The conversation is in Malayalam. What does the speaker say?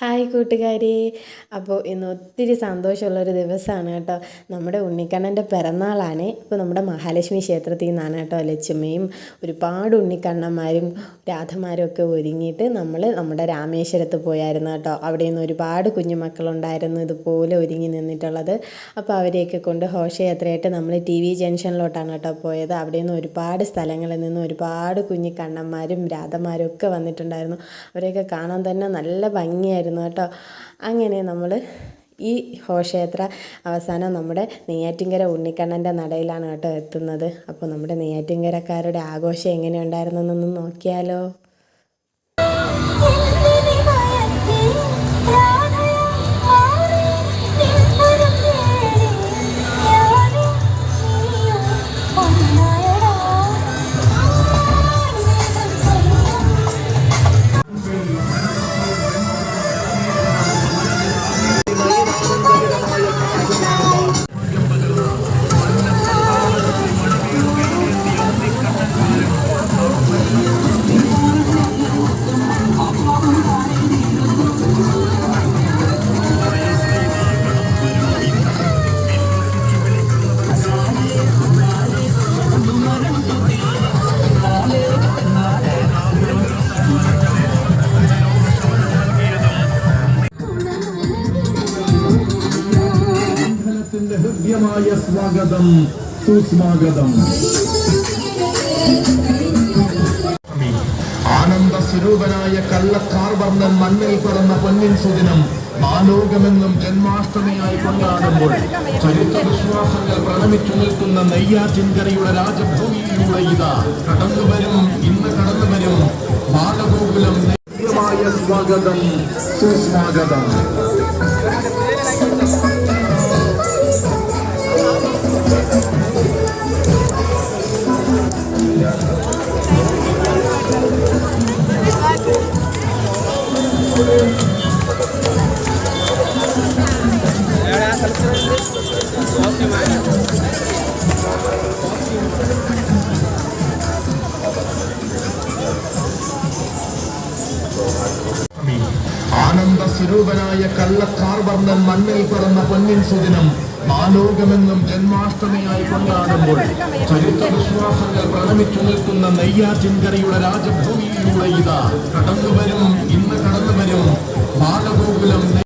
ഹായ് കൂട്ടുകാരി. അപ്പോൾ ഇന്ന് ഒത്തിരി സന്തോഷമുള്ളൊരു ദിവസമാണ് കേട്ടോ. നമ്മുടെ ഉണ്ണിക്കണ്ണന്റെ പിറന്നാളാണ്. ഇപ്പോൾ നമ്മുടെ മഹാലക്ഷ്മി ക്ഷേത്രത്തിൽ നിന്നാണ് കേട്ടോ ലക്ഷ്മിയും ഒരുപാട് ഉണ്ണിക്കണ്ണന്മാരും രാധമാരും ഒക്കെ ഒരുങ്ങിയിട്ട് നമ്മൾ നമ്മുടെ രാമേശ്വരത്ത് പോയായിരുന്നു കേട്ടോ. അവിടെ നിന്ന് ഒരുപാട് കുഞ്ഞുമക്കളുണ്ടായിരുന്നു ഇതുപോലെ ഒരുങ്ങി നിന്നിട്ടുള്ളത്. അപ്പോൾ അവരെയൊക്കെ കൊണ്ട് ഘോഷയാത്രയായിട്ട് നമ്മൾ ടി വി ജംഗ്ഷനിലോട്ടാണ് കേട്ടോ പോയത്. അവിടെ നിന്ന് ഒരുപാട് സ്ഥലങ്ങളിൽ നിന്ന് ഒരുപാട് കുഞ്ഞിക്കണ്ണന്മാരും രാധമാരും ഒക്കെ വന്നിട്ടുണ്ടായിരുന്നു. അവരെയൊക്കെ കാണാൻ തന്നെ നല്ല ഭംഗിയായിരുന്നു. കേട്ടോ. അങ്ങനെ നമ്മൾ ഈ ഘോഷയാത്ര അവസാനം നമ്മുടെ നെയ്യാറ്റിൻകര ഉണ്ണിക്കണ്ണന്റെ നടയിലാണ് കേട്ടോ എത്തുന്നത്. അപ്പോൾ നമ്മുടെ നെയ്യാറ്റിൻകരക്കാരുടെ ആഘോഷം എങ്ങനെയുണ്ടായിരുന്നെന്നൊന്ന് നോക്കിയാലോ. ത്തിന്റെ ഹൃദ്യമായ സ്വാഗതം സുസ്വാഗതം ആനന്ദ സ്വരൂപനായ കള്ളക്കാർ വർണൻ മണ്ണിൽ പിറന്ന പൊന്നിൻ സുദിനം മാലോകമെന്നും ജന്മാഷ്ടമിയായി കൊണ്ടാടുമ്പോൾ ചരിത്ര വിശ്വാസങ്ങൾ പ്രണമിച്ചു നിൽക്കുന്ന നെയ്യാറ്റിൻകരയുടെ രാജഭൂമിയിലൂടെ ഇതാ കടന്നുവരും ഇന്ന് കടന്നുവരും ബാലഗോകുലം ഹൃദ്യമായ സ്വാഗതം സുസ്വാഗതം ആനന്ദ സ്വരൂപനായ കള്ളക്കാർ വർണൻ മണ്ണിൽ പിറന്ന പൊന്നിൻ സുദിനം മാലോകമെന്നും ജന്മാഷ്ടമിയായി കൊണ്ടാടുമ്പോൾ ചരിത്ര വിശ്വാസങ്ങൾ പ്രണമിച്ചു നിൽക്കുന്ന നെയ്യാറ്റിൻകരയുടെ രാജഭൂമിയിലൂടെ ഇതാ കടന്നുവരും ഇന്ന് കടന്നുവരും ബാലഗോകുലം